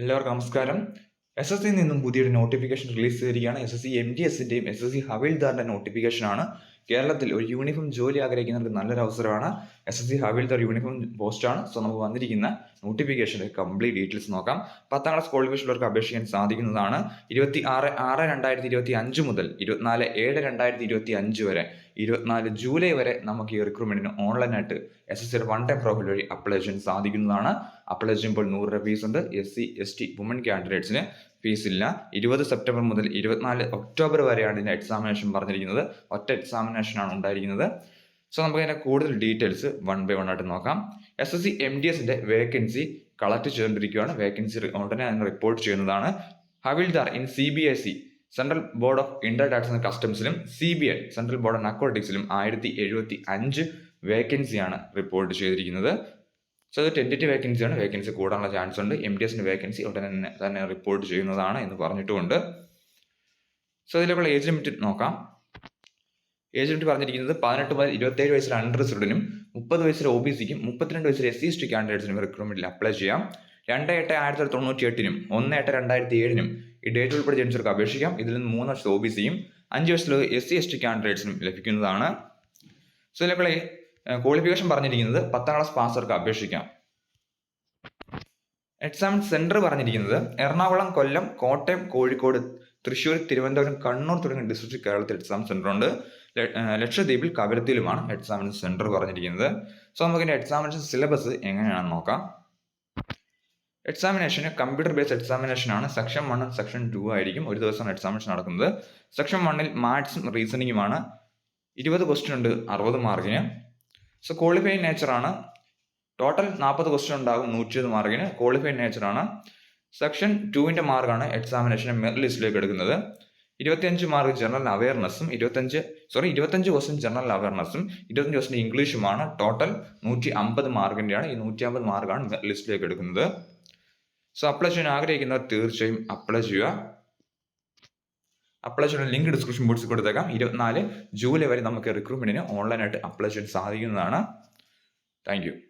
എല്ലാവർക്കും നമസ്കാരം. S S സിയിൽ നിന്നും പുതിയൊരു നോട്ടിഫിക്കേഷൻ റിലീസ് ചെയ്തിരിക്കുകയാണ് S S C M D എസിന്റെയും S S C ഹവിൽദാറിന്റെ നോട്ടിഫിക്കേഷനാണ് കേരളത്തിൽ ഒരു യൂണിഫോം ജോലി ആഗ്രഹിക്കുന്നവർക്ക് നല്ലൊരു അവസരമാണ്. S S C havildar uniform പോസ്റ്റാണ് സോ നമുക്ക് വന്നിരിക്കുന്ന നോട്ടിഫിക്കേഷന്റെ കംപ്ലീറ്റ് ഡീറ്റെയിൽസ് നോക്കാം. പത്താം ക്ലാസ് ക്വാളിഫിക്കേഷനുള്ളവർക്ക് അപേക്ഷിക്കാൻ സാധിക്കുന്നതാണ്. ഇരുപത്തി ആറ് ആറ് രണ്ടായിരത്തി ഇരുപത്തി അഞ്ച് മുതൽ ഇരുപത്തിനാല് ഏഴ് രണ്ടായിരത്തി ഇരുപത്തി അഞ്ച് വരെ ഇരുപത്തിനാല് ജൂലൈ വരെ നമുക്ക് ഈ റിക്രൂട്ട്മെന്റിന് ഓൺലൈനായിട്ട് എസ് എസ് സിയുടെ വൺ ടൈം പ്രൊഫൈൽ വഴി അപ്ലൈ ചെയ്യാൻ സാധിക്കുന്നതാണ്. അപ്ലൈ ചെയ്യുമ്പോൾ നൂറ് രൂപ ഫീസ് ഉണ്ട്. S C S T woman കാൻഡിഡേറ്റ്സിന് fees ഇല്ല. ഇരുപത് സെപ്റ്റംബർ മുതൽ ഇരുപത്തിനാല് ഒക്ടോബർ വരെയാണ് ഇതിന്റെ എക്സാമിനേഷൻ പറഞ്ഞിരിക്കുന്നത്. ഒറ്റ എക്സാമിനേഷനാണ് ഉണ്ടായിരിക്കുന്നത്. സോ നമുക്ക് അതിന്റെ കൂടുതൽ ഡീറ്റെയിൽസ് വൺ ബൈ വൺ ആയിട്ട് നോക്കാം. S S C M D എസിന്റെ വേക്കൻസി കളക്ട് ചെയ്തുകൊണ്ടിരിക്കുകയാണ്. വേക്കൻസി ഉടനെ അതിന് റിപ്പോർട്ട് ചെയ്യുന്നതാണ്. Havildar in C B S C central board of inter tax and കസ്റ്റംസിലും C B I central board of അക്വാട്ടിക്സിലും ആയിരത്തി എഴുപത്തി അഞ്ച് വേക്കൻസിയാണ് റിപ്പോർട്ട് ചെയ്തിരിക്കുന്നത്. സോ ഇത് ടെന്റേറ്റീവ് വേക്കൻസിയാണ് വേക്കൻസി കൂടാനുള്ള ചാൻസ് ഉണ്ട്. എം ഡി എസിന്റെ വേക്കൻസി ഉടനെ തന്നെ തന്നെ റിപ്പോർട്ട് ചെയ്യുന്നതാണ് എന്ന് പറഞ്ഞിട്ടുമുണ്ട് സോ ഇതിലേക്കുള്ള ഏജ് ലിമിറ്റ് നോക്കാം. ഏജ് ലിമിറ്റ് പറഞ്ഞിരിക്കുന്നത് പതിനെട്ട് മുതൽ ഇരുപത്തേഴ് വയസ്സിൽ അണ്ടർ സ്റ്റുഡനും മുപ്പത് വയസ്സിൽ ഒ ബി സിക്കും മുപ്പത്തിരണ്ട് വയസ്സിൽ എസ് സി എസ് ടി കാൻഡിഡേറ്റ്സിനും റിക്രൂട്ട്മെന്റിൽ അപ്ലൈ ചെയ്യാം. രണ്ട് എട്ട് ആയിരത്തി തൊണ്ണൂറ്റി എട്ടിനും ഒന്ന് എട്ട് രണ്ടായിരത്തി ഏഴിനും ഈ ഡേറ്റ് ഉൾപ്പെടെ ജനിച്ചവർക്ക് അപേക്ഷിക്കാം. ഇതിൽ നിന്ന് മൂന്ന് വർഷത്തെ ഒ ബി സിയും അഞ്ച് വർഷത്തിൽ എസ് സി എസ് ടി കാൻഡിഡേറ്റ്സിനും ലഭിക്കുന്നതാണ്. സോ ഇതിലേക്കുള്ള ക്വാളിഫിക്കേഷൻ പറഞ്ഞിരിക്കുന്നത് പത്താം ക്ലാസ് പാസ്സർക്ക് അപേക്ഷിക്കാം. എക്സാം സെന്റർ പറഞ്ഞിരിക്കുന്നത് എറണാകുളം കൊല്ലം കോട്ടയം കോഴിക്കോട് തൃശ്ശൂർ തിരുവനന്തപുരം കണ്ണൂർ തുടങ്ങിയ ഡിസ്ട്രിക്ട് കേരളത്തിൽ എക്സാം സെന്റർ ഉണ്ട്. ലക്ഷദ്വീപിൽ കവരത്തിലുമാണ് എക്സാമിനേഷൻ സെന്റർ പറഞ്ഞിരിക്കുന്നത്. സോ നമുക്ക് ഇതിന്റെ എക്സാമിനേഷൻ സിലബസ് എങ്ങനെയാണെന്ന് നോക്കാം. എക്സാമിനേഷന് കമ്പ്യൂട്ടർ ബേസ്ഡ് എക്സാമിനേഷൻ ആണ്. സെക്ഷൻ വണ്ണും സെക്ഷൻ ടു ആയിരിക്കും ഒരു ദിവസം എക്സാമിനേഷൻ നടക്കുന്നത്. സെക്ഷൻ വണ്ണിൽ മാത്സും റീസണിങ്ങുമാണ് ഇരുപത് ക്വസ്റ്റ്യൻ ഉണ്ട് അറുപത് മാർക്കിന് സോ ക്വാളിഫൈങ് നേച്ചറാണ് ടോട്ടൽ നാൽപ്പത് ക്വസ്റ്റ്യൻ ഉണ്ടാകും നൂറ്റി ഇരുപത് മാർക്കിന് ക്വാളിഫൈഡ് നേച്ചറാണ് സെക്ഷൻ ടുവിന്റെ മാർക്കാണ് എക്സാമിനേഷൻ മെറിറ്റ് ലിസ്റ്റിലേക്ക് എടുക്കുന്നത്. ഇരുപത്തിയഞ്ച് മാർക്ക് ജനറൽ അവയർനെസ്സും ഇരുപത്തഞ്ച് സോറി ഇരുപത്തഞ്ച് ക്വസ്റ്റ്യൻ ജനറൽ അവയർനെസ്സും ഇരുപത്തഞ്ച് ക്വസ്റ്റ്യൻ ഇംഗ്ലീഷുമാണ് ടോട്ടൽ നൂറ്റി അമ്പത് മാർക്കിന്റെയാണ് ഈ നൂറ്റി അമ്പത് മാർക്കാണ് ലിസ്റ്റിലേക്ക് എടുക്കുന്നത്. സോ അപ്ലൈ ചെയ്യാൻ ആഗ്രഹിക്കുന്നവർ തീർച്ചയായും അപ്ലൈ ചെയ്യുക. അപ്ലൈ ലിങ്ക് ഡിസ്ക്രിപ്ഷൻ ബോക്സിൽ കൊടുത്തേക്കാം. ഇരുപത്തിനാല് ജൂലൈ വരെ നമുക്ക് റിക്രൂട്ട്മെന്റിന് ഓൺലൈനായിട്ട് അപ്ലൈ ചെയ്യാൻ സാധിക്കുന്നതാണ്. താങ്ക്